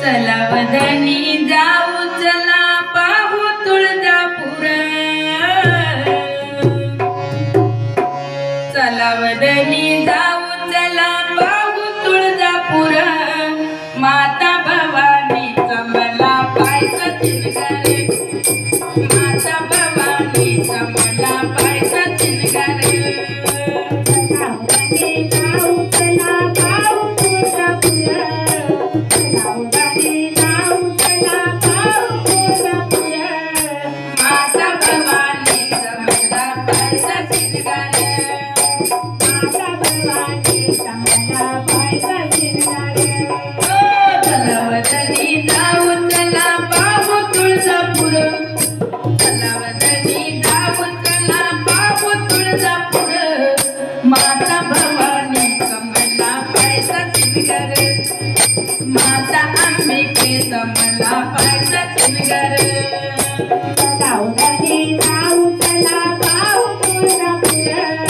चला वदनी जाऊ चला पाहू तुळजापूर. चला वदनी जाऊ चला पाहू तुळजापूर. माता भवानीचा पाय सचिन चिनगारे माता भवानीचा मला पायचा चिनगारे माता चिनगर माता अंबिके कमला पायचा चिनगर पंच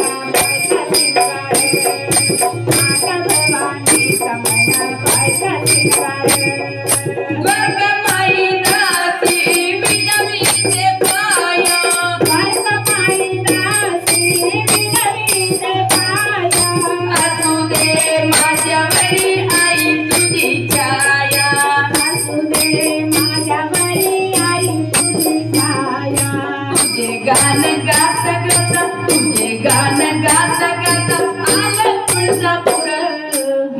Thank you. गाणं गात गात आलं तुळजापुर.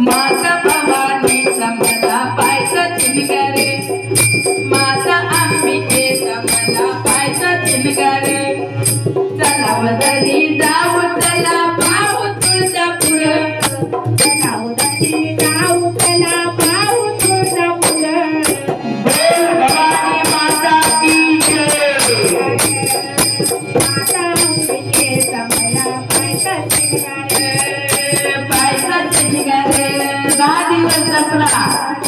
माझा भवानी मला पायचा चिनगारे माझा आंबिकेचा मला पायचा चिनगारे चलाव दरी जाऊ चला पाहू तुळजापुर. चलाव दरी जाऊ चला पाहू なら。